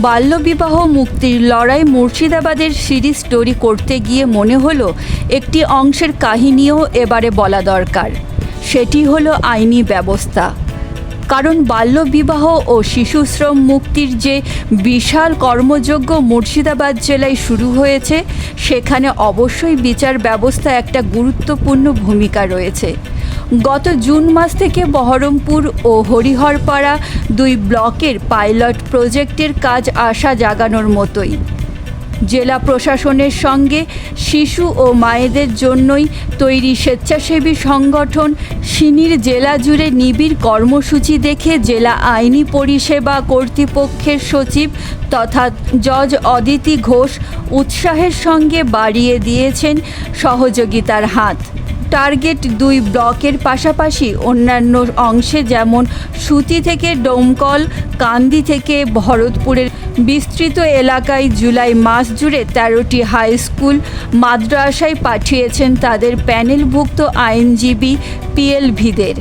বাল্যবিবাহ মুক্তির লড়াই মুর্শিদাবাদের সিরিজ স্টোরি করতে গিয়ে মনে হলো একটি অংশের কাহিনীও এবারে বলা দরকার। সেটি হলো আইনি ব্যবস্থা। কারণ বাল্যবিবাহ ও শিশুশ্রম মুক্তির যে বিশাল কর্মযজ্ঞ মুর্শিদাবাদ জেলায় শুরু হয়েছে, সেখানে অবশ্যই বিচার ব্যবস্থা একটা গুরুত্বপূর্ণ ভূমিকা রয়েছে। গত জুন মাস থেকে বহরমপুর ও হরিহরপাড়া দুই ব্লকের পাইলট প্রজেক্টের কাজ আশা জাগানোর মতোই। জেলা প্রশাসনের সঙ্গে শিশু ও মায়েদের জন্যই তৈরি স্বেচ্ছাসেবী সংগঠন সিনির জেলা জুড়ে নিবিড় কর্মসূচি দেখে জেলা আইনি পরিষেবা কর্তৃপক্ষের সচিব তথা জজ অদিতি ঘোষ উৎসাহের সঙ্গে বাড়িয়ে দিয়েছেন সহযোগিতার হাত। টার্গেট দুই ব্লকের পাশাপাশি অন্যান্য অংশে যেমন সুতি থেকে ডোমকল, কান্দি থেকে ভরতপুরের বিস্তৃত এলাকায় জুলাই মাস জুড়ে তেরোটি হাই স্কুল মাদ্রাসায় পাঠিয়েছেন তাদের প্যানেলভুক্ত আইনজীবী পিএলভিদের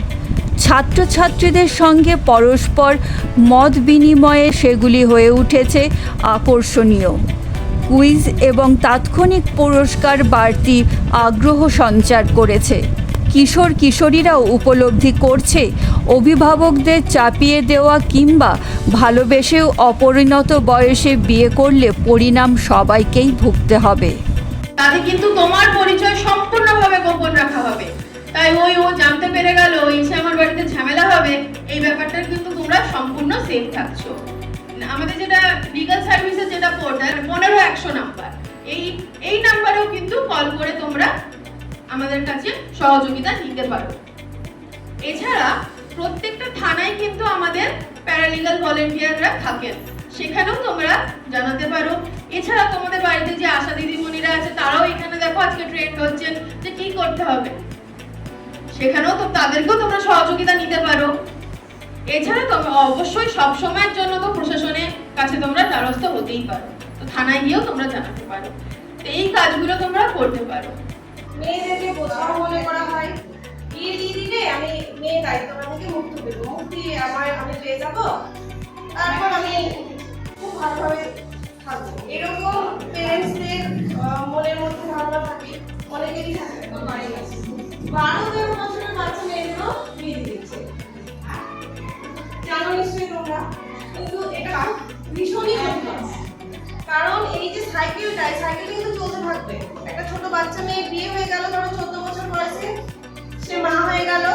ছাত্রছাত্রীদের সঙ্গে পরস্পর মত বিনিময়ে সেগুলি হয়ে উঠেছে আকর্ষণীয়। কুইজ এবং তাৎক্ষণিক পুরস্কার বাড়তি আগ্রহ সঞ্চার করেছে। কিশোর কিশোরীরাও উপলব্ধি করছে, অভিভাবকদের চাপিয়ে দেওয়া কিংবা ভালোবেসেও অপরিণত বয়সে বিয়ে করলে পরিণাম সবাইকেই ভুগতে হবে। তাতে কিন্তু তোমার পরিচয় সম্পূর্ণভাবে গোপন রাখা হবে। তাই ওই ও জানতে পেরে গেল এসে আমার বাড়িতে ঝামেলা হবে। এই ব্যাপারটা কিন্তু তোমরা সম্পূর্ণ সেফ থাকছো। আমাদের যেটা লিগাল সার্ভিসের যেটা পোর্টাল পনেরো একশো নাম্বার এই এই নাম্বারেও কিন্তু কল করে তোমরা আমাদের কাছে সহযোগিতা নিতে পারো। এছাড়া প্রত্যেকটা থানায় কিন্তু আমাদের প্যারালিগাল ভলেন্টিয়াররা থাকেন। সেখানেও তোমরা জানাতে পারো। এছাড়া তোমাদের বাড়িতে যে আশা দিদিমণিরা আছে, তারাও এখানে দেখো আজকে ট্রেন্ড হচ্ছেন যে কি করতে হবে। সেখানেও তো তাদেরকেও তোমরা সহযোগিতা নিতে পারো। এছাড়া তোমরা অবশ্যই সব সময়ের জন্য তো প্রশাসনের কাছে তোমরা দ্বারস্থ হতেই পারো। তো থানায় গিয়েও তোমরা জানাতে পারো। এই কাজগুলো তোমরা করতে পারো। মেয়েদেরকে বোঝাও মনে করা হয়। বিয়ে দিয়ে দিলে আমি মেয়ে দায়িত্বটা থেকে মুক্ত পেব মুক্তি আমার, আমি পেয়ে যাব, তারপর আমি খুব ভালোভাবে থাকব। এরকম প্যারেন্টসদের মনের মধ্যে ধারণা থাকে, অনেকেরই থাকে। বারো তেরো বছরের বাচ্চা মেয়েদেরও বিয়ে দিচ্ছে কিন্তু এটা ভীষণই কারণ এই যে সাইকেলটা কিন্তু চলতে থাকবে। একটা ছোট বাচ্চা মেয়ে বিয়ে হয়ে গেল, ধরো চোদ্দ বছর বয়সে, সে মা হয়ে গেল।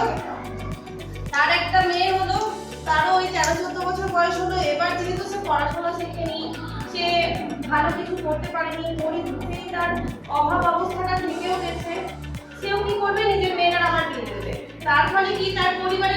তার একটা মেয়ে হলো, তারও ওই তেরো চোদ্দ বছর বয়স হলো। এবার যেহেতু সে পড়াশোনা শেখেনি, সে ভালো কিছু করতে পারেনি পরিস্থিতি তার অভাব অবস্থাটা থেকেও গেছে। সেও কি করবে? নিজের মেয়েরা আমার বিয়ে দেবে। তার ফলে কি? তার পরিবারে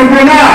Campeonato.